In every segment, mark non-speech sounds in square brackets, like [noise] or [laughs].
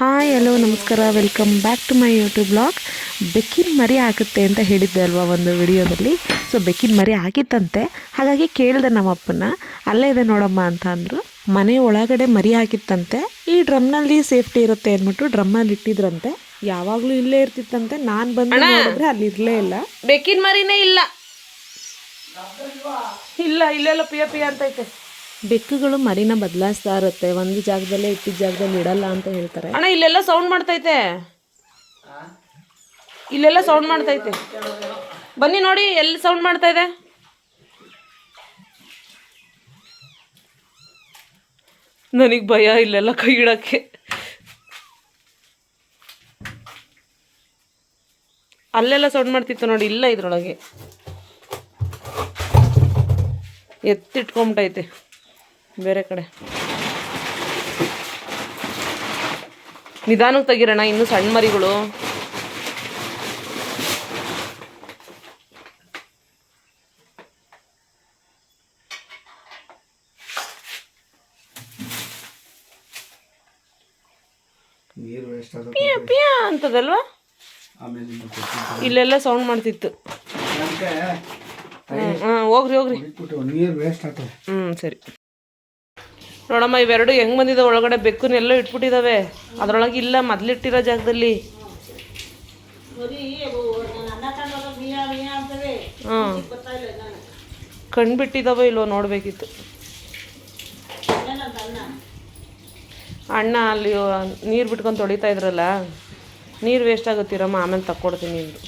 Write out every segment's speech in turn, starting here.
Hi hello ನಮಸ್ಕಾರ. Welcome back to my YouTube blog ಬೆಕ್ಕಿನ ಮರಿ ಆಗುತ್ತೆ ಅಂತ ಹೇಳಿದ್ದೆ ಅಲ್ವಾ ಒಂದು ವಿಡಿಯೋದಲ್ಲಿ? ಸೊ ಬೆಕ್ಕಿನ ಮರಿ ಆಗಿತ್ತಂತೆ. ಹಾಗಾಗಿ ಕೇಳಿದೆ ನಮ್ಮಪ್ಪನ ಅಲ್ಲೇ ಇದೆ ನೋಡಮ್ಮ ಅಂತ ಅಂದರು. ಮನೆ ಒಳಗಡೆ ಮರಿ ಆಗಿತ್ತಂತೆ. ಈ ಡ್ರಮ್ನಲ್ಲಿ ಸೇಫ್ಟಿ ಇರುತ್ತೆ ಅಂದ್ಬಿಟ್ಟು ಡ್ರಮ್ಮಲ್ಲಿ ಇಟ್ಟಿದ್ರಂತೆ. ಯಾವಾಗಲೂ ಇಲ್ಲೇ ಇರ್ತಿತ್ತಂತೆ. ನಾನು ಬಂದು ನೋಡಿದ್ರೆ ಅಲ್ಲಿ ಇರಲೇ ಇಲ್ಲ. ಬೆಕ್ಕಿನ ಮರಿನೇ ಇಲ್ಲ. ಇಲ್ಲ ಇಲ್ಲೆಲ್ಲ ಪಿಯ ಪಿಯ ಅಂತೈತೆ. ಬೆಕ್ಕುಗಳು ಮರಿನ ಬದಲಾಯಿಸ್ತಾ ಇರುತ್ತೆ. ಒಂದು ಜಾಗದಲ್ಲೇ ಇಟ್ಟಿದ್ದ ಜಾಗದಲ್ಲಿ ಇಡಲ್ಲ ಅಂತ ಹೇಳ್ತಾರೆ. ಅಣ್ಣ, ಇಲ್ಲೆಲ್ಲ ಸೌಂಡ್ ಮಾಡ್ತೈತೆ. ಇಲ್ಲೆಲ್ಲ ಸೌಂಡ್ ಮಾಡ್ತೈತೆ. ಬನ್ನಿ ನೋಡಿ, ಎಲ್ಲಿ ಸೌಂಡ್ ಮಾಡ್ತಾ ಇದೆ ನನಗೆ ಭಯ ಇಲ್ಲೆಲ್ಲ ಕೈ ಇಡಕ್ಕೆ. ಅಲ್ಲೆಲ್ಲ ಸೌಂಡ್ ಮಾಡ್ತಿತ್ತು ನೋಡಿ, ಇಲ್ಲ ಇದ್ರೊಳಗೆ. ಎತ್ತಿಟ್ಕೊಂಬಿಟ್ಟೈತೆ ಬೇರೆ ಕಡೆ. ನಿಧಾನಕ್ಕೆ ತೆಗಿರೋಣ ಇನ್ನು ಸಣ್ಣ ಮರಿಗಳು. ಪಿಯ ಪಿಯ ಅಂತದಲ್ವಾ? ಇಲ್ಲೆಲ್ಲ ಸೌಂಡ್ ಮಾಡ್ತಿತ್ತು. ಹ್ಮ್, ಹೋಗ್ರಿ ಹೋಗ್ರಿ. ಹ್ಮ್ ಹ್ಞೂ ಸರಿ. ನೋಡಮ್ಮ ಇವೆರಡು ಹೆಂಗೆ ಬಂದಿದೆ ಒಳಗಡೆ ಬೆಕ್ಕುನೆಲ್ಲ ಇಟ್ಬಿಟ್ಟಿದಾವೆ. ಅದರೊಳಗೆ ಇಲ್ಲ ಮೊದ್ಲಿಟ್ಟಿರೋ ಜಾಗದಲ್ಲಿ. ಹಾಂ. ಕಣ್ ಬಿಟ್ಟಿದಾವೆ ಇಲ್ವೋ ನೋಡಬೇಕಿತ್ತು. ಅಣ್ಣ ಅಲ್ಲಿ ನೀರು ಬಿಟ್ಕೊಂಡು ತೊಳಿತಾ ಇದ್ರಲ್ಲ ನೀರು ವೇಸ್ಟ್ ಆಗುತ್ತೀರಮ್ಮ ಆಮೇಲೆ ತಕ್ಕೊಡ್ತೀನಿ ನಿಮ್ದು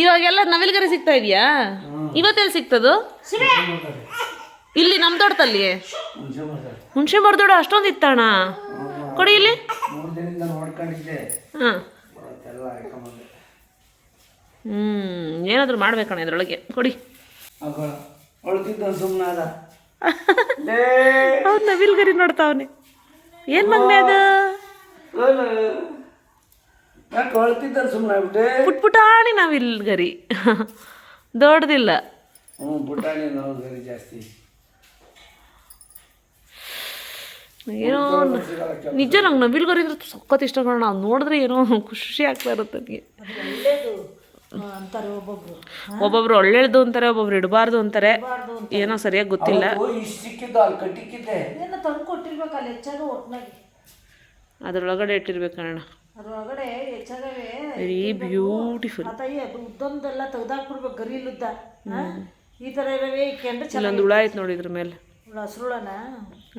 ಇವಾಗೆಲ್ಲ ನವಿಲ್ಗರೆ ಸಿಗ್ತಾ ಇದೆಯಾ? ಇವತ್ತೆಲ್ಲಿ ಸಿಗ್ತದು? ಇಲ್ಲಿ ನಮ್ಮ ತೋಟದಲ್ಲಿ? ಹುಣಸೆ ಮರ ಹುಣಸೆ ಮರದೋಡ ಅಷ್ಟೊಂದು ಇತ್ತಣ್ಣ. ಕೊಡಿ ಇಲ್ಲಿ. ಹಾಂ. ಹ್ಞೂ ಏನಾದರೂ ಮಾಡ್ಬೇಕಣ್ಣ ಇದ್ರೊಳಗೆ. ಕೊಡಿ. ಅವ್ನು ನವಿಲ್ಗರಿ ನೋಡ್ತಾವನೆ ಏನು ಮಗ್ನೆ ಅದು? ಪುಟ್ ಪುಟಾಣಿ ನವಿಲ್ಗರಿ [laughs] ದೊಡ್ಡದಿಲ್ಲ. ಜಾಸ್ತಿ. ಏನೋ. ನಿಜ ನಂಗೆ ನವಿಲ್ಗರಿ ಅಂದ್ರೆ ಸಖತ್ ಇಷ್ಟ ಕಣ ನಾವು ನೋಡಿದ್ರೆ ಏನೋ ಖುಷಿ ಆಗ್ತಾ ಇರುತ್ತೆ ನನಗೆ ಒಬ್ಬೊಬ್ರು ಒಳ್ಳೇದು ಅಂತಾರೆ ಒಬ್ಬೊಬ್ರು. ಇಡಬಾರ್ದು ಅಂತಾರೆ. ಏನೋ ಸರಿಯಾಗಿ ಗೊತ್ತಿಲ್ಲ. ಅದ್ರೊಳಗಡೆ ಇಟ್ಟಿರ್ಬೇಕು ಅಣ್ಣ ವೆರಿ ಬ್ಯೂಟಿಫುಲ್ ತಾಯಿ ಅದು ಉದ್ದೊಂದೆಲ್ಲ ತೆಗ್ದಾಕ್ಬಿಡ್ಬೇಕು ಗರಿಲುದ್ದ ಈ ಥರ ಇರವೆ ಕೆಂಡ ಇಲ್ಲೊಂದು ಹುಳ ಆಯ್ತು ನೋಡಿ ಇದ್ರ ಮೇಲೆ. ಹಸ್ರುಳನ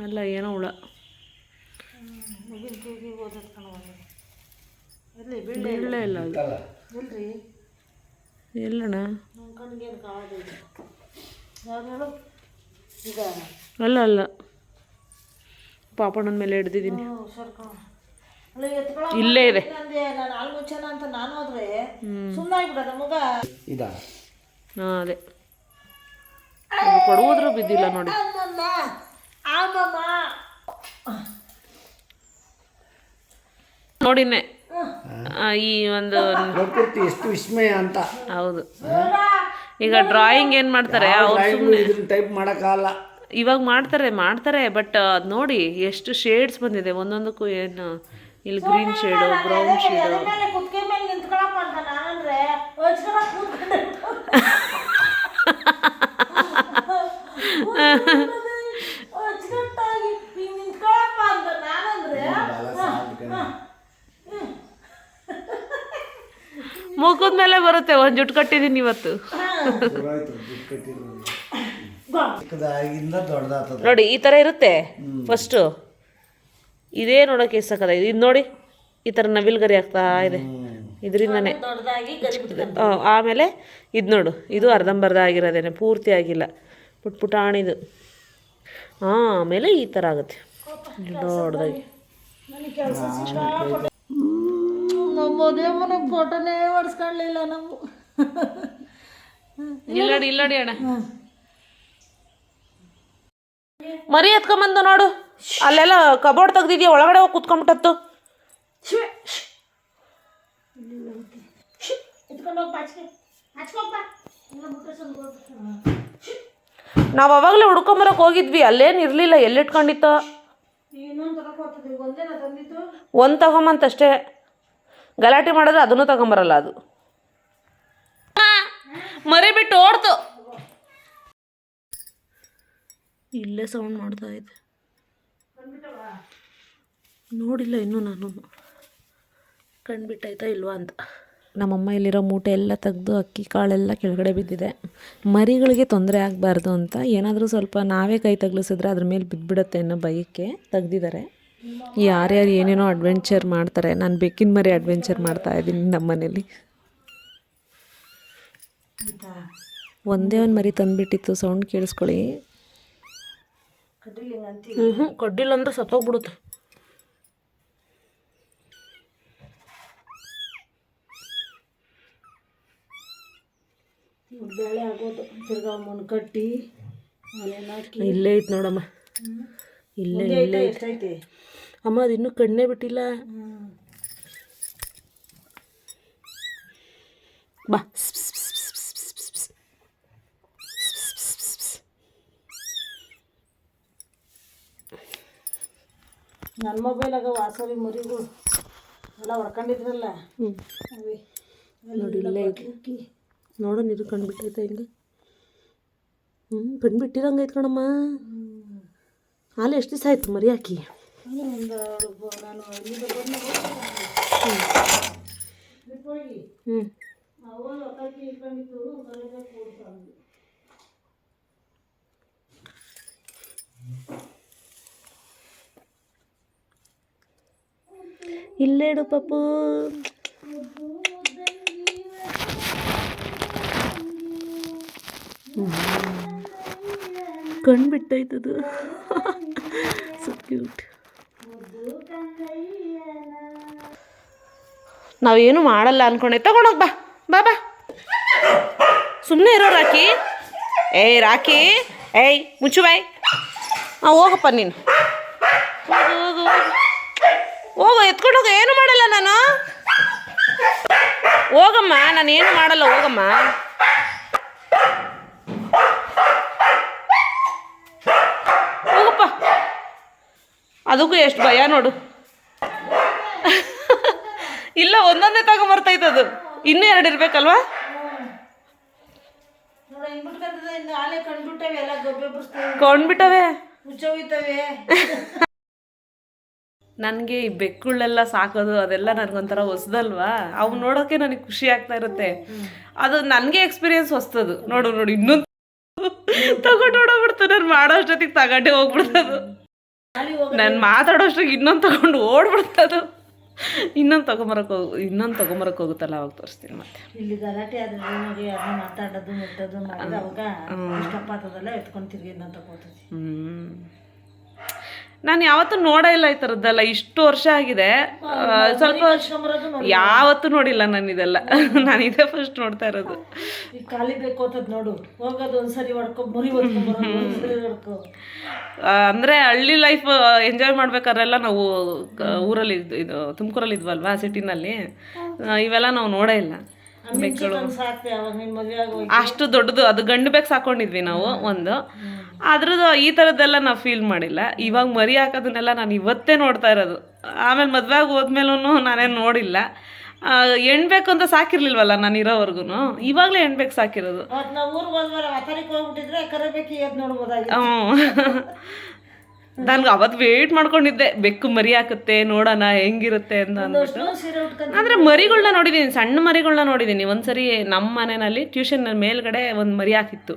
ಅಲ್ಲ ಏನೋ ಹುಳ. ಮುಗಿನ ಕಿವಿಗೆ ಓದತ್ ಕಣವಲ್ಲ ಎಲ್ಲಿ ಬೀಳ್ಳೆ ಇಲ್ಲ ಇಲ್ಲ ಅದು ಅಲ್ಲ. ಇಲ್ರಿ ಎಲ್ಲಣ್ಣ ನಮ್ಮ ಕಣ್ಗೇನು ಕಾಣೋದಿಲ್ಲ ಯಾವ್ದು ಹೇಳು ಈಗ ಅಲ್ಲ ಅಲ್ಲ. ಪಾಪಣ್ಣನ ಮೇಲೆ ಹಿಡ್ದಿದ್ದೀನಿ. ಇಲ್ಲೇ ಇದೆ. ಅಂದೆ ನಾನು ಆಲ್ಮುಚ್ಚನ ಅಂತ ನಾನು ಹೋದ್ರೆ ಸುಮ್ಮನಾಗ್ಬಿಡ ಮಗ ಇದ? ಹಾಂ ಅದೇ. ಕೊಡುವುದ್ರೂ ಬಿದ್ದಿಲ್ಲ ನೋಡಿ. ಆಮಮ್ಮ. ನೋಡಿನೇ ಆ, ಈ ಒಂದು ಪ್ರಕೃತಿ ಎಷ್ಟು ವಿಸ್ಮಯ ಅಂತ. ಹೌದು. ಈಗ ಡ್ರಾಯಿಂಗ್ ಏನು ಮಾಡ್ತಾರೆ? ಅವ್ರು ಸುಮ್ಮನೆ ಟೈಪ್ ಮಾಡೋಕ್ಕಾಗಲ್ಲ. ಇವಾಗ ಮಾಡ್ತಾರೆ ಮಾಡ್ತಾರೆ ಬಟ್ ಅದು ನೋಡಿ ಎಷ್ಟು ಶೇಡ್ಸ್ ಬಂದಿದೆ. ಒಂದೊಂದಕ್ಕೂ ಏನು ಇಲ್ಲಿ ಗ್ರೀನ್ ಶೇಡು ಬ್ರೌನ್ ಶೇಡು ಮುಖದ ಮೇಲೆ ಬರುತ್ತೆ ಒಂದು ಜುಟ್ಟು ಕಟ್ಟಿದೀನಿ ಇವತ್ತು. ನೋಡಿ ಈ ಥರ ಇರುತ್ತೆ ಫಸ್ಟು ಇದೇ ನೋಡೋಕೆ ಸಕದ ಇದು ನೋಡಿ ಈ ಥರ ನವಿಲ್ಗರಿ ಆಗ್ತಾ ಇದೆ. ಇದರಿಂದನೇ ಗರಿ ಆಮೇಲೆ ಇದು ನೋಡು ಇದು ಅರ್ಧಂಬರ್ಧ ಆಗಿರೋದೇನೆ ಪೂರ್ತಿ ಆಗಿಲ್ಲ. ಪುಟ್ ಪುಟಾಣಿದು ಆಮೇಲೆ ಈ ಥರ ಆಗುತ್ತೆ. ದೊಡ್ಡದಾಗಿ. ಮದುವೆ ಫೋಟೋನೇ ಹೊಡ್ಸ್ಕೊಳ್ಳಿಲ್ಲ ನಾವು. ಇಲ್ಲಡಿ ಇಲ್ಲಡಿ ಅಣ್ಣ. ಮರಿ ಎತ್ಕೊಂಬಂದು ನೋಡು. ಅಲ್ಲೆಲ್ಲ ಕಬೋರ್ಡ್ ತೆಗ್ದಿದ್ಯಾ? ಒಳಗಡೆ ಹೋಗಿ ಕುತ್ಕೊಂಬಿಟ್ಟತ್ತು ನಾವು ಅವಾಗಲೇ ಹುಡ್ಕೊಂಬರಕ್ಕೆ ಹೋಗಿದ್ವಿ. ಅಲ್ಲೇನ್ ಇರಲಿಲ್ಲ. ಎಲ್ಲಿಟ್ಕೊಂಡಿತ್ತು ಒಂದು ತಗೊಂಬಂತಷ್ಟೇ. ಗಲಾಟೆ ಮಾಡಿದ್ರೆ ಅದನ್ನು ತಗೊಂಬರಲ್ಲ ಅದು. ಮರಿ ಬಿಟ್ಟು ಓಡ್ತು. ಇಲ್ಲೇ ಸೌಂಡ್ ಮಾಡ್ತಾ ಇದೆ. ನೋಡಿಲ್ಲ ಇನ್ನೂ ನಾನು. ಕಣ್ಬಿಟ್ಟಾಯ್ತಾ ಇಲ್ವಾ ಅಂತ. ನಮ್ಮಮ್ಮ ಇಲ್ಲಿರೋ ಮೂಟೆ ಎಲ್ಲ ತೆಗೆದು ಅಕ್ಕಿ ಕಾಳೆಲ್ಲ ಕೆಳಗಡೆ ಬಿದ್ದಿದೆ. ಮರಿಗಳಿಗೆ ತೊಂದರೆ ಆಗಬಾರ್ದು ಅಂತ ಏನಾದರೂ ಸ್ವಲ್ಪ ನಾವೇ ಕೈ ತಗ್ಲಿಸಿದ್ರೆ ಅದ್ರ ಮೇಲೆ ಬಿದ್ದುಬಿಡುತ್ತೆ ಅನ್ನೋ ಭಯಕ್ಕೆ ತೆಗ್ದಿದ್ದಾರೆ. ಯಾರ್ಯಾರು ಏನೇನೋ ಅಡ್ವೆಂಚರ್ ಮಾಡ್ತಾರೆ. ನಾನು ಬೆಕ್ಕಿನ ಮರಿ ಅಡ್ವೆಂಚರ್ ಮಾಡ್ತಾ ಇದ್ದೀನಿ ನಮ್ಮ ಮನೇಲಿ ಒಂದೇ ಒಂದು ಮರಿ ತಂದುಬಿಟ್ಟಿತ್ತು. ಸೌಂಡ್ ಕೇಳಿಸ್ಕೊಳ್ಳಿ. ಹ್ಞೂ ಹ್ಞೂ ಕೊಡ್ಡಿಲ್ಲ ಅಂದ್ರೆ ಸತ್ತೋಗ್ಬಿಡುತ್ತೆ. ಬೇಳೆ ಆಗೋದು. ತಿರ್ಗಾ ಮಣ್ಣು ಕಟ್ಟಿ ಮನೇನ ಹಾಕಿ. ಇಲ್ಲೇ ಐತೆ ನೋಡಮ್ಮ. ಇಲ್ಲೇ ಇಲ್ಲೇ ಐತೆ. ಅಮ್ಮ ಅದು ಇನ್ನೂ ಕಣ್ಣೇ ಬಿಟ್ಟಿಲ್ಲ. ಬಾ. ನನ್ನ ಮೊಬೈಲಾಗ ವಾಸವಿ ಮರಿಗಳು ಎಲ್ಲ ಹೊಡ್ಕೊಂಡಿದ್ರಲ್ಲ. ನೋಡಿ ಇಲ್ಲೇ ಐತೆ ಅಕ್ಕಿ ನೋಡೋಣ ಇದು ಕಣ್ಣು ಬಿಟ್ಟೈತೆ ಹಿಂಗೆ ಹ್ಞೂ ಕಣ್ಣು ಬಿಟ್ಟಿರಂಗೆ ಐತೆ ಕಣಮ್ಮ ಹಾಲು ಎಷ್ಟು ದಿವಸ ಆಯ್ತು ಮರಿ ಹಾಕಿ ಒಂದು ನಾನು ಇಲ್ಲಿಂದ ಬಂದು ಹೋಗಿ ಹ್ಞೂ ಅವಾಗ ಒತ್ತಾಕಿ ಇಟ್ಕೊಂಡಿತ್ತು ಕರೆದ ಕೂಡ್ತಾಂದು ಇಲ್ಲೇ ಪಪ್ಪು ಕಣ್ಣು ಬಿಟ್ಟೈತದು ಸೊ ಕ್ಯೂಟ್ ನಾವೇನು ಮಾಡಲ್ಲ ಅನ್ಕೊಂಡೆ. ತಗೊಂಡೋಗ್ ಬಾ. ಬಾ ಬಾ. ಸುಮ್ಮನೆ ಇರೋ ರಾಕಿ. ಏಯ್ ರಾಕಿ. ಏಯ್, ಮುಚ್ಚು ಬಾಯ್. ಹಾಂ ಹೋಗಪ್ಪ ನೀನು. ಹೋಗು, ಎತ್ಕೊಂಡು ಹೋಗು. ಏನು ಮಾಡಲ್ಲ ನಾನು? ಹೋಗಮ್ಮ, ನಾನು ಏನು ಮಾಡಲ್ಲ, ಹೋಗಮ್ಮ. ಹೋಗಪ್ಪ. ಅದಕ್ಕೂ ಎಷ್ಟು ಭಯ ನೋಡು. ಇಲ್ಲ ಒಂದೊಂದೇ ತಗೊಂಬರ್ತೈತದು ಇನ್ನೂ ಎರಡು ಇರ್ಬೇಕಲ್ವಾ? ಕೊಂಡ್ಬಿಟ್ಟವೇ ನನಗೆ ಈ ಬೆಕ್ಕುಳೆಲ್ಲ ಸಾಕೋದು ಅದೆಲ್ಲ ನನಗೊಂಥರ ಹೊಸದಲ್ವಾ? ಅವು ನೋಡೋಕೆ ನನಗೆ ಖುಷಿ ಆಗ್ತಾ ಇರುತ್ತೆ. ಅದು ನನಗೆ ಎಕ್ಸ್ಪೀರಿಯನ್ಸ್ ಹೊಸ್ತದು. ನೋಡು ನೋಡು ಇನ್ನೊಂದು ತಗೊಂಡು ಓಡೋಗ್ಬಿಡ್ತು. ನಾನು ಮಾಡೋಷ್ಟೊತ್ತಿಗೆ ತಗೊಂಡೇ ಹೋಗ್ಬಿಡ್ತದು. ನಾನು ಮಾತಾಡೋ ಅಷ್ಟಿಗೆ ಇನ್ನೊಂದು ತಗೊಂಡು ಓಡ್ಬಿಡ್ತದು. ಇನ್ನೊಂದು ತಗೊಂಬರಕ್ಕೆ ಹೋಗಿ ಇನ್ನೊಂದು ತಗೊಂಬರಕ್ಕೆ ಹೋಗುತ್ತಲ್ಲ ಅವಾಗ ತೋರಿಸ್ತೀನಿ ಮತ್ತೆ. ಇಲ್ಲಿ ಗಲಾಟೆ ಆದ್ರೆ ನಿಮಗೆ ಅದನ್ನ ಮಾತಾಡೋದು ಮುಟ್ಟೋದು ಮಾಡಿದ ಅವಾಗ ಇಷ್ಟಪ್ಪ ಎತ್ಕೊಂಡು ತಿರ್ಗಿ ಅಂತ ತಗೋತೀವಿ ಹ್ಮ್. ನಾನು ಯಾವತ್ತೂ ನೋಡೇ ಇಲ್ಲ ಈ ಥರದ್ದೆಲ್ಲ ಇಷ್ಟು ವರ್ಷ ಆಗಿದೆ. ಸ್ವಲ್ಪ ಯಾವತ್ತೂ ನೋಡಿಲ್ಲ ನಾನು ಇದೆಲ್ಲ. [laughs] ನಾನು ಇದೇ ಫಸ್ಟ್ ನೋಡ್ತಾ ಇರೋದು. ಈಗ ಖಾಲಿ ಬೇಕು ಅಂತದ್ ನೋಡು. ಹೋಗೋದು ಒಂದ್ಸರಿ ಹೊಡ್ಕೊ ಮುರಿ ಹೊಡ್ಕೊಂಬರೋದು ಒಂದ್ಸರಿ ಹೊಡ್ಕೊ. ಆ, ಅಂದ್ರೆ ಹಳ್ಳಿ ಲೈಫ್ ಎಂಜಾಯ್ ಮಾಡ್ಬೇಕಾದ್ರೆಲ್ಲ ನಾವು ಊರಲ್ಲಿ ಇದ್- ತುಮಕೂರಲ್ಲಿ ಇದ್ವಲ್ವಾ ಸಿಟಿನಲ್ಲಿ. ಇವೆಲ್ಲ ನಾವು ನೋಡೇ ಇಲ್ಲ. ಅಷ್ಟು ದೊಡ್ಡದು ಅದು ಗಂಡು ಬೇಕು ಸಾಕೊಂಡಿದ್ವಿ ನಾವು ಒಂದು. ಅದ್ರದ್ದು ಈ ಥರದ್ದೆಲ್ಲ ನಾವು ಫೀಲ್ ಮಾಡಿಲ್ಲ. ಇವಾಗ ಮರಿ ಹಾಕೋದನ್ನೆಲ್ಲ ನಾನು ಇವತ್ತೇ ನೋಡ್ತಾ ಇರೋದು. ಆಮೇಲೆ ಮದುವೆ ಆಗಿ ಹೋದ್ಮೇಲೂ ನಾನೇನು ನೋಡಿಲ್ಲ. ಎಣ್ಬೇಕು ಹೆಣ್ಬೇಕು ಅಂತ ಸಾಕಿರ್ಲಿಲ್ವಲ್ಲ ನಾನು ಇರೋವರೆಗೂ ಇವಾಗಲೇ ಹೆಣ್ಬೇಕು ಸಾಕಿರೋದು. ಅವತ್ತು ನನ್ಗೆ ಅವತ್ ವೇಟ್ ಮಾಡ್ಕೊಂಡಿದ್ದೆ. ಬೆಕ್ಕು ಮರಿ ಹಾಕುತ್ತೆ ನೋಡೋಣ ಹೆಂಗಿರುತ್ತೆ ಅಂತ ಅಂದ್ಬಿಟ್ಟು. ಅಂದ್ರೆ ಮರಿಗಳನ್ನ ನೋಡಿದ್ದೀನಿ ಸಣ್ಣ ಮರಿಗಳನ್ನ ನೋಡಿದ್ದೀನಿ ಒಂದ್ಸರಿ ನಮ್ಮ ಮನೆಯಲ್ಲಿ ಟ್ಯೂಷನ್ ಮೇಲ್ಗಡೆ ಒಂದು ಮರಿ ಹಾಕಿತ್ತು.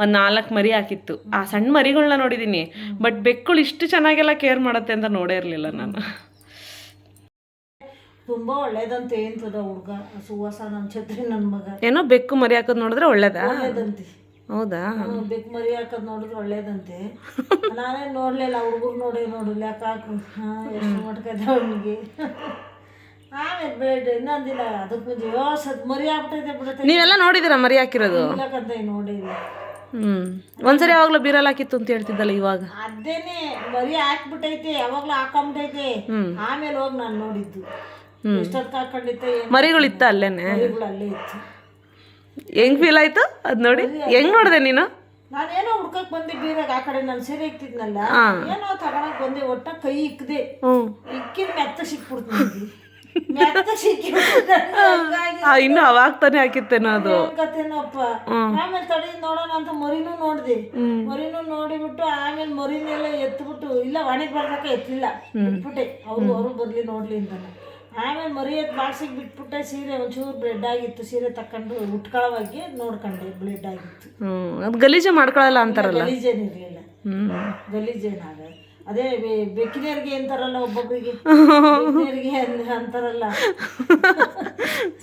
ಒಂದು ನಾಲ್ಕು ಮರಿ ಹಾಕಿತ್ತು. ಆ ಸಣ್ಣ ಮರಿಗಳನ್ನ ನೋಡಿದ್ದೀನಿ ಬಟ್ ಬೆಕ್ಕುಳು ಇಷ್ಟು ಚೆನ್ನಾಗೆಲ್ಲ ಕೇರ್ ಮಾಡುತ್ತೆ ಅಂತ ನೋಡೇ ಇರಲಿಲ್ಲ ನಾನು. ತುಂಬಾ ಒಳ್ಳೇದಂತೆ ಏನ್ ಹುಡುಗ ಸುವಾಸ ನನ್ ಛತ್ರಿ ನನ್ ಮಗ. ಏನೋ ಬೆಕ್ಕು ಮರಿ ಹಾಕೋದು ನೋಡಿದ್ರೆ ಒಳ್ಳೇದಾ? ಒಳ್ಳೇದಂತೆ. ಹೌದಾ? ಬೆಕ್ಕು ಮರಿ ಹಾಕದ್ ನೋಡಿದ್ರೆ ಒಳ್ಳೇದಂತೆ. [laughs] ನಾನೇ ನೋಡ್ಲಿಲ್ಲ ಹುಡುಗರು ನೋಡಿ ನೋಡು ಲೆಕ್ಕ ಹಾಕು ಹಾ ಎಷ್ಟು ಮಟ್ಕದ ಅವನಿಗೆ. ಆಮೇಲೆ ಬೇಡ ಇನ್ನೊಂದಿಲ್ಲ ಅದಕ್ಕೆ ಮುಂಚೆ ಯೋ ಸದ್ ಮರಿ ಆಗ್ಬಿಟ್ಟೈತೆ ಬಿಡತ್ತೆ. ನೀವೆಲ್ಲ ನೋಡಿದಿರ ಮರಿ ಹಾಕಿರೋದು? ಇಲ್ಲಕ್ಕಂತ ನೋಡಿಲ್ಲ. ಹ್ಞೂ ಒಂದ್ಸರಿ ಯಾವಾಗಲೂ ಬೀರಲ್ ಹಾಕಿತ್ತು ಅಂತ ಹೇಳ್ತಿದ್ದಲ್ಲ ಇವಾಗ? ಅದೇನೆ ಮರಿ ಹಾಕ್ಬಿಟ್ಟೈತೆ ಯಾವಾಗ್ಲೂ ಹಾಕೊಂಬಿಟ್ಟೈತೆ ಆಮೇಲೆ ಹೋಗಿ ನಾನು ನೋಡಿದ್ದು. ಎಷ್ಟೊತ್ತು ಹಾಕೊಂಡಿತ್ತೆ ಮರಿಗಳು ಮರಿಗಳಿತ್ತ ಅಲ್ಲೇನೆ? ಮರಿಗಳು ಅಲ್ಲೇ ಇತ್ತು. ಹೆಂಗ್ ಫೀಲ್ ಆಯ್ತು? ಅದ್ ನೋಡಿ. ಹೆಂಗ್ ನೋಡಿದೆ ನೀನು? ನಾನೇನೋ ಹುಡ್ಕಕ್ ಬಂದೆ ಬೀರಾಗ ಆ ಕಡೆ ನಾನು ಸೀರೆ ಇಕ್ತಿದ್ನಲ್ಲ ಏನೋ ತಗೊಳಕ್ ಬಂದೆ ಒಟ್ಟ ಕೈ ಇಕ್ಕದೆ ಇಕ್ಕಿದ್ ಮೆತ್ತ ಸಿಕ್ಬಿಡ್ತೀನಿ [laughs] ಇನ್ನು ಅವಾಗ ತಾನೇ ಹಾಕಿತ್ತೇನೋ ಅದು. ಕತ್ತೇನಪ್ಪ ಆಮೇಲೆ ತಡಿ ನೋಡೋಣ ಅಂತ ಮರಿನೂ ನೋಡ್ದೆ. ಮರಿನೂ ನೋಡಿಬಿಟ್ಟು ಆಮೇಲೆ ಮರಿನೆಲ್ಲ ಎತ್ಬಿಟ್ಟು ಇಲ್ಲ ಒಣಗಿ ಬರ್ಬೇಕ ಎತ್ತಲಿಲ್ಲ ಬಿಟ್ಬಿಟ್ಟೆ ಅವ್ರು ಅವರು ಬರ್ಲಿ ನೋಡ್ಲಿ ಅಂತಾನೆ. ಆಮೇಲೆ ಮರಿಯೋದು ಬಾಕ್ಸಿಗೆ ಬಿಟ್ಬಿಟ್ಟೆ ಸೀರೆ ಒಂಚೂರು ಬ್ಲೆಡ್ ಆಗಿತ್ತು ಸೀರೆ ತಕೊಂಡು ಉಟ್ಕೊಳ್ಳೋವಾಗಿ ನೋಡ್ಕೊಂಡೆ ಬ್ಲೆಡ್ ಆಗಿತ್ತು. ಹ್ಞೂ ಅದು ಗಲೀಜೆ ಮಾಡ್ಕೊಳ್ಳಲ್ಲ ಅಂತಾರಲ್ಲ. ಗಲೀಜೇನಿರ್ಲಿಲ್ಲ ಹ್ಞೂ ಗಲೀಜೇನಾಗ ಅದೇ ಬೆಕ್ಕಿನೇರಿಗೆ ಅಂತಾರಲ್ಲ ಒಬ್ಬೊಬ್ಬರಿಗೆ ಬೆಕ್ಕಿನೇರಿಗೆ ಅಂತಾರಲ್ಲ.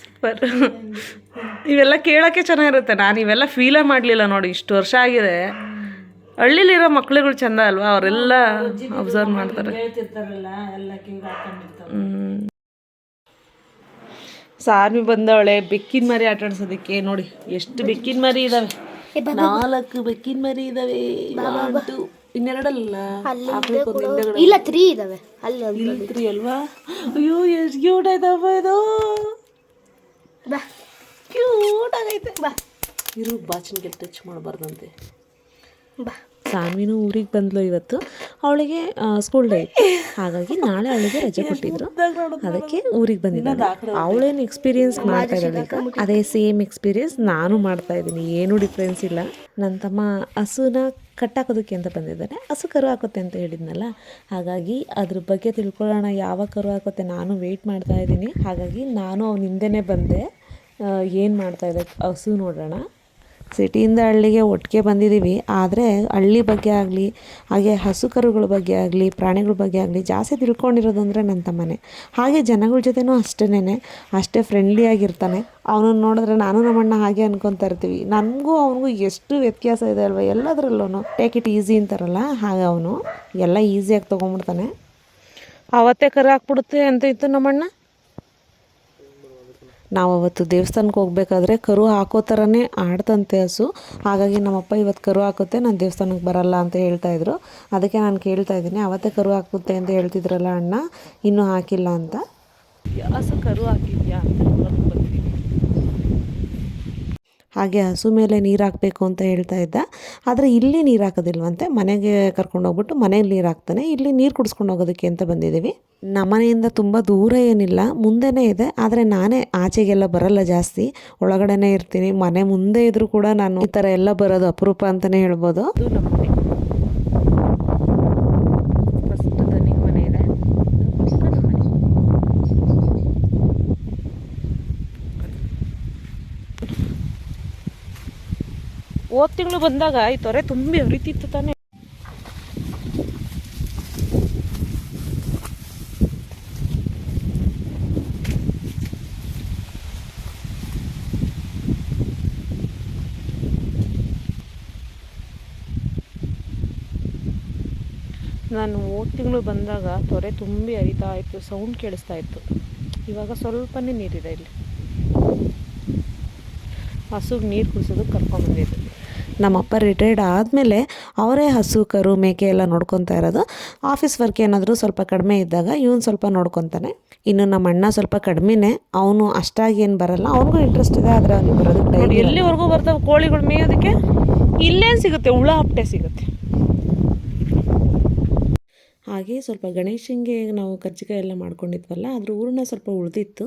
ಸೂಪರ್. ಇವೆಲ್ಲ ಕೇಳೋಕ್ಕೆ ಚೆನ್ನಾಗಿರುತ್ತೆ. ನಾನು ಇವೆಲ್ಲ ಫೀಲೇ ಮಾಡಲಿಲ್ಲ ನೋಡಿ ಇಷ್ಟು ವರ್ಷ ಆಗಿದೆ. ಹಳ್ಳಿಲಿರೋ ಮಕ್ಳುಗಳು ಚೆಂದ ಅಲ್ವಾ? ಅವರೆಲ್ಲ ಅಬ್ಸರ್ವ್ ಮಾಡ್ತಾರೆ. ಹೇಳ್ತಿರ್ತಾರಲ್ಲ ಎಲ್ಲ ಕಿವಿಗೆ ಹಾಕೊಂಡಿರ್ತಾರೆ. ಸಾನ್ವಿ ಬಂದವಳೆ ಬೆಕ್ಕಿನ ಮರಿ ಆಟ ಆಡ್ಸೋದಕ್ಕೆ. ನೋಡಿ ಎಷ್ಟು ಬೆಕ್ಕಿನ ಮರಿ ಇದಾವೆ. ನಾಲ್ಕು ಬೆಕ್ಕಿನ ಮರಿ ಇದಾವೆ. two. ಇನ್ನೆರಡಲ್ಲ? ಇಲ್ಲ ತ್ರೀ ಇದಾವೆ. ಅಲ್ಲಿ ಇಲ್ಲ ಇಲ್ಲಿ ಅಲ್ವಾ? ಅಯ್ಯೋ ಎಷ್ಟು ಕ್ಯೂಟ್ ಆಯ್ತಪ್ಪ ಇದು. ಬಾ. ಕ್ಯೂಟ್ ಆಗೈತೆ. ಬಾ. ಇರು ಬಾಚನ್ಗೆ ಟಚ್ ಮಾಡಬಾರ್ದಂತೆ. ಬಾ. ಸಾನ್ವಿನೂ ಊರಿಗೆ ಬಂದ್ಲು ಇವತ್ತು. ಅವಳಿಗೆ ಸ್ಕೂಲ್ ಡೇ ಹಾಗಾಗಿ ನಾಳೆ ಅವಳಿಗೆ ರಜೆ ಕೊಟ್ಟಿದ್ರು. ಅದಕ್ಕೆ ಊರಿಗೆ ಬಂದಿದ್ದಾಳೆ. ಅವಳೇನು ಎಕ್ಸ್ಪೀರಿಯನ್ಸ್ ಮಾಡ್ತಾ ಇದ್ದಾಳೆ ಅದೇ ಸೇಮ್ ಎಕ್ಸ್ಪೀರಿಯನ್ಸ್ ನಾನು ಮಾಡ್ತಾ ಇದ್ದೀನಿ. ಏನೂ ಡಿಫ್ರೆನ್ಸ್ ಇಲ್ಲ. ನನ್ನ ತಮ್ಮ ಹಸುನ ಕಟ್ಟಾಕೋದಕ್ಕೆ ಅಂತ ಬಂದಿದ್ದಾನೆ ಹಸು ಕರು ಹಾಕುತ್ತೆ ಅಂತ ಹೇಳಿದ್ನಲ್ಲ. ಹಾಗಾಗಿ ಅದ್ರ ಬಗ್ಗೆ ತಿಳ್ಕೊಳ್ಳೋಣ. ಯಾವ ಕರು ಹಾಕುತ್ತೆ ನಾನು ವೆಯ್ಟ್ ಮಾಡ್ತಾ ಇದ್ದೀನಿ. ಹಾಗಾಗಿ ನಾನು ಅವನ ಹಿಂದೆನೇ ಬಂದೆ. ಏನು ಮಾಡ್ತಾ ಇದೆ ಹಸು ನೋಡೋಣ. ಸಿಟಿಯಿಂದ ಹಳ್ಳಿಗೆ ಒಟ್ಟಿಗೆ ಬಂದಿದ್ದೀವಿ. ಆದರೆ ಹಳ್ಳಿ ಬಗ್ಗೆ ಆಗಲಿ, ಹಾಗೆ ಹಸು ಕರುಗಳ ಬಗ್ಗೆ ಆಗಲಿ, ಪ್ರಾಣಿಗಳ ಬಗ್ಗೆ ಆಗಲಿ ಜಾಸ್ತಿ ತಿಳ್ಕೊಂಡಿರೋದು ಅಂದರೆ ನನ್ನ ತಮ್ಮನೇ. ಹಾಗೆ ಜನಗಳ ಜೊತೆನೂ ಅಷ್ಟೇನೆ ಅಷ್ಟೇ ಫ್ರೆಂಡ್ಲಿ ಆಗಿರ್ತಾನೆ. ಅವನನ್ನು ನೋಡಿದ್ರೆ ನಾನು ನಮ್ಮಣ್ಣ ಹಾಗೆ ಅನ್ಕೊತಾ ಇರ್ತೀವಿ. ನನಗೂ ಅವನಿಗೂ ಎಷ್ಟು ವ್ಯತ್ಯಾಸ ಇದೆ ಅಲ್ವಾ? ಎಲ್ಲದರಲ್ಲೂ ಟೇಕ್ ಇಟ್ ಈಸಿ ಅಂತಾರಲ್ಲ, ಹಾಗೆ ಅವನು. ಎಲ್ಲ ಈಸಿಯಾಗಿ ತೊಗೊಂಬಿಡ್ತಾನೆ ಅವತ್ತೇ ಕರು ಹಾಕ್ಬಿಡುತ್ತೆ ಅಂತ ಇತ್ತು ನಮ್ಮಣ್ಣ ನಾವು ಅವತ್ತು ದೇವಸ್ಥಾನಕ್ಕೆ ಹೋಗ್ಬೇಕಾದ್ರೆ ಕರು ಹಾಕೋ ಥರನೇ ಆಡ್ತಂತೆ ಹಸು. ಹಾಗಾಗಿ ನಮ್ಮಪ್ಪ ಇವತ್ತು ಕರು ಹಾಕುತ್ತೆ, ನಾನು ದೇವಸ್ಥಾನಕ್ಕೆ ಬರಲ್ಲ ಅಂತ ಹೇಳ್ತಾ ಇದ್ರು. ಅದಕ್ಕೆ ನಾನು ಕೇಳ್ತಾ ಇದ್ದೀನಿ, ಅವತ್ತೇ ಕರು ಹಾಕುತ್ತೆ ಅಂತ ಹೇಳ್ತಿದ್ರಲ್ಲ ಅಣ್ಣ, ಇನ್ನೂ ಹಾಕಿಲ್ಲ ಅಂತ. ಹಸು ಕರು ಹಾಕಿದ್ಯಾ ಅಂತ ಹಾಗೆ ಹಸು ಮೇಲೆ ನೀರು ಹಾಕಬೇಕು ಅಂತ ಹೇಳ್ತಾ ಇದ್ದ. ಆದರೆ ಇಲ್ಲಿ ನೀರು ಹಾಕೋದಿಲ್ವಂತೆ, ಮನೆಗೆ ಕರ್ಕೊಂಡು ಹೋಗ್ಬಿಟ್ಟು ಮನೇಲಿ ನೀರು ಹಾಕ್ತಾನೆ. ಇಲ್ಲಿ ನೀರು ಕುಡಿಸ್ಕೊಂಡು ಹೋಗೋದಕ್ಕೆ ಅಂತ ಬಂದಿದ್ದೀವಿ. ನಮ್ಮನೆಯಿಂದ ತುಂಬ ದೂರ ಏನಿಲ್ಲ, ಮುಂದೆನೇ ಇದೆ. ಆದರೆ ನಾನೇ ಆಚೆಗೆಲ್ಲ ಬರಲ್ಲ ಜಾಸ್ತಿ. ಒಳಗಡೆನೇ ಇರ್ತೀನಿ. ಮನೆ ಮುಂದೆ ಇದ್ರೂ ಕೂಡ ನಾನು ಈ ಥರ ಎಲ್ಲ ಬರೋದು ಅಪರೂಪ ಅಂತಲೇ ಹೇಳ್ಬೋದು. ಅದು ನಮ್ಮ ಮನೆ ಫಸ್ಟ್ ದನಿಗೆ ಮನೆ ಇದೆ ಪಕ್ಕ ನಮ್ಮ ಮನೆ ಹೋದ ತಿಂಗಳು ಬಂದಾಗ ಈ ತೊರೆ ತುಂಬಿ ಹರಿತಿತ್ತು ತಾನೆ. ನಾನು ಹೋದ ತಿಂಗಳು ಬಂದಾಗ ತೊರೆ ತುಂಬಿ ಹರಿತಾ ಇತ್ತು ಸೌಂಡ್ ಕೇಳಿಸ್ತಾ ಇತ್ತು. ಇವಾಗ ಸ್ವಲ್ಪನೇ ನೀರಿದೆ ಇಲ್ಲಿ. ಹಸುಗೆ ನೀರು ಕುಡಿಸೋದು ಕರ್ಕೊಂಬಂದಿದ್ದು ನಮ್ಮಪ್ಪ ರಿಟೈರ್ಡ್ ಆದಮೇಲೆ ಅವರೇ ಹಸು ಕರು ಮೇಕೆ ಎಲ್ಲ ನೋಡ್ಕೊತಾ ಇರೋದು. ಆಫೀಸ್ ವರ್ಕ್ ಏನಾದರೂ ಸ್ವಲ್ಪ ಕಡಿಮೆ ಇದ್ದಾಗ ಇವನು ಸ್ವಲ್ಪ ನೋಡ್ಕೊತಾನೆ. ಇನ್ನು ನಮ್ಮ ಅಣ್ಣ ಸ್ವಲ್ಪ ಕಡಿಮೆನೇ. ಅವನು ಅಷ್ಟಾಗಿ ಏನು ಬರಲ್ಲ. ಅವ್ರಿಗೂ ಇಂಟ್ರೆಸ್ಟ್ ಇದೆ ಆದರೆ ಅವನಿಗೆ ಬರೋದಕ್ಕೆ ಎಲ್ಲಿವರೆಗೂ ಬರ್ತಾವೆ ಕೋಳಿಗಳು ಮೇಯೋದಕ್ಕೆ? ಇಲ್ಲೇನು ಸಿಗುತ್ತೆ? ಹುಳ ಹಪ್ಟೆ ಸಿಗುತ್ತೆ. ಹಾಗೆ ಸ್ವಲ್ಪ ಗಣೇಶನಿಗೆ ನಾವು ಕರ್ಜಿಕಾಯಿ ಎಲ್ಲ ಮಾಡ್ಕೊಂಡಿದ್ವಲ್ಲ, ಅದ್ರ ಹೂರಣ ಸ್ವಲ್ಪ ಉಳಿದಿತ್ತು.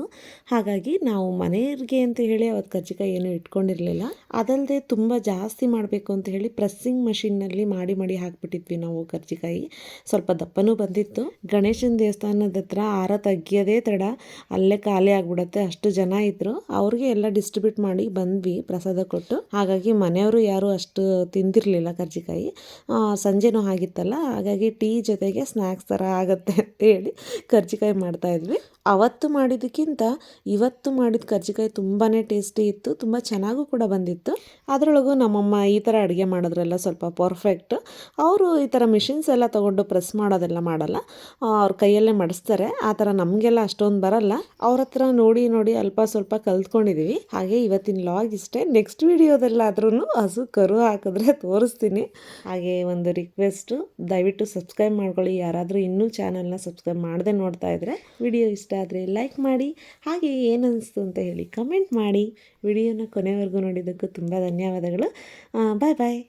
ಹಾಗಾಗಿ ನಾವು ಮನೆಯವ್ರಿಗೆ ಅಂತ ಹೇಳಿ ಅವತ್ತು ಕರ್ಜಿಕಾಯಿ ಏನೂ ಇಟ್ಕೊಂಡಿರಲಿಲ್ಲ. ಅದಲ್ಲದೆ ತುಂಬ ಜಾಸ್ತಿ ಮಾಡಬೇಕು ಅಂತ ಹೇಳಿ ಪ್ರೆಸ್ಸಿಂಗ್ ಮಷಿನ್ನಲ್ಲಿ ಮಾಡಿ ಮಾಡಿ ಹಾಕ್ಬಿಟ್ಟಿದ್ವಿ ನಾವು ಕರ್ಜಿಕಾಯಿ. ಸ್ವಲ್ಪ ದಪ್ಪನೂ ಬಂದಿತ್ತು. ಗಣೇಶನ ದೇವಸ್ಥಾನದ ಹತ್ರ ಆರ ತೆಗಿಯೋದೇ ತಡ, ಅಲ್ಲೇ ಖಾಲಿ ಆಗಿಬಿಡತ್ತೆ, ಅಷ್ಟು ಜನ ಇದ್ದರು ಅವ್ರಿಗೆ ಎಲ್ಲ ಡಿಸ್ಟ್ರಿಬ್ಯೂಟ್ ಮಾಡಿ ಬಂದ್ವಿ, ಪ್ರಸಾದ ಕೊಟ್ಟು. ಹಾಗಾಗಿ ಮನೆಯವರು ಯಾರು ಅಷ್ಟು ತಿಂದಿರಲಿಲ್ಲ ಕರ್ಜಿಕಾಯಿ. ಸಂಜೆನೂ ಆಗಿತ್ತಲ್ಲ, ಹಾಗಾಗಿ ಟೀ ಜೊತೆಗೆ ಸ್ನ್ಯಾಕ್ಸ್ ಥರ ಆಗುತ್ತೆ ಅಂತ ಹೇಳಿ ಕರ್ಜಿಕಾಯಿ ಮಾಡ್ತಾಯಿದ್ವಿ ಅವತ್ತು ಮಾಡಿದ್ದಕ್ಕಿಂತ ಇವತ್ತು ಮಾಡಿದ ಕರ್ಜಿಕಾಯಿ ತುಂಬಾ ಟೇಸ್ಟಿ ಇತ್ತು, ತುಂಬ ಚೆನ್ನಾಗೂ ಕೂಡ ಬಂದಿತ್ತು. ಅದರೊಳಗೂ ನಮ್ಮಮ್ಮ ಈ ಥರ ಅಡುಗೆ ಮಾಡೋದ್ರೆಲ್ಲ ಸ್ವಲ್ಪ ಪರ್ಫೆಕ್ಟ್ ಅವರು ಈ ಥರ ಮಿಷಿನ್ಸ್ ಎಲ್ಲ ತೊಗೊಂಡು ಪ್ರೆಸ್ ಮಾಡೋದೆಲ್ಲ ಮಾಡಲ್ಲ. ಅವ್ರ ಕೈಯಲ್ಲೇ ಮಡಿಸ್ತಾರೆ. ಆ ಥರ ನಮಗೆಲ್ಲ ಅಷ್ಟೊಂದು ಬರಲ್ಲ. ಅವ್ರ ಹತ್ರ ನೋಡಿ ನೋಡಿ ಅಲ್ಪ ಸ್ವಲ್ಪ ಕಲ್ತ್ಕೊಂಡಿದ್ದೀವಿ ಹಾಗೆ ಇವತ್ತಿನ ಲಾಗ್ ಇಷ್ಟೇ. ನೆಕ್ಸ್ಟ್ ವಿಡಿಯೋದಲ್ಲಾದ್ರೂ ಹಸು ಕರು ಹಾಕಿದ್ರೆ ತೋರಿಸ್ತೀನಿ. ಹಾಗೆ ಒಂದು ರಿಕ್ವೆಸ್ಟು ದಯವಿಟ್ಟು ಸಬ್ಸ್ಕ್ರೈಬ್ ಮಾಡ್ಕೊಳ್ಳಿ. ಯಾರಾದರೂ ಇನ್ನೂ ಚಾನಲ್ನ ಸಬ್ಸ್ಕ್ರೈಬ್ ಮಾಡದೆ ನೋಡ್ತಾ ಇದ್ರೆ ವಿಡಿಯೋ ಇಷ್ಟ ಆದರೆ ಲೈಕ್ ಮಾಡಿ, ಹಾಗೆ ಏನನ್ನಿಸ್ತು ಅಂತ ಹೇಳಿ ಕಮೆಂಟ್ ಮಾಡಿ. ವಿಡಿಯೋನ ಕೊನೆವರೆಗೂ ನೋಡಿದ್ದಕ್ಕೂ ತುಂಬ ಧನ್ಯವಾದಗಳು. ಬಾಯ್ ಬಾಯ್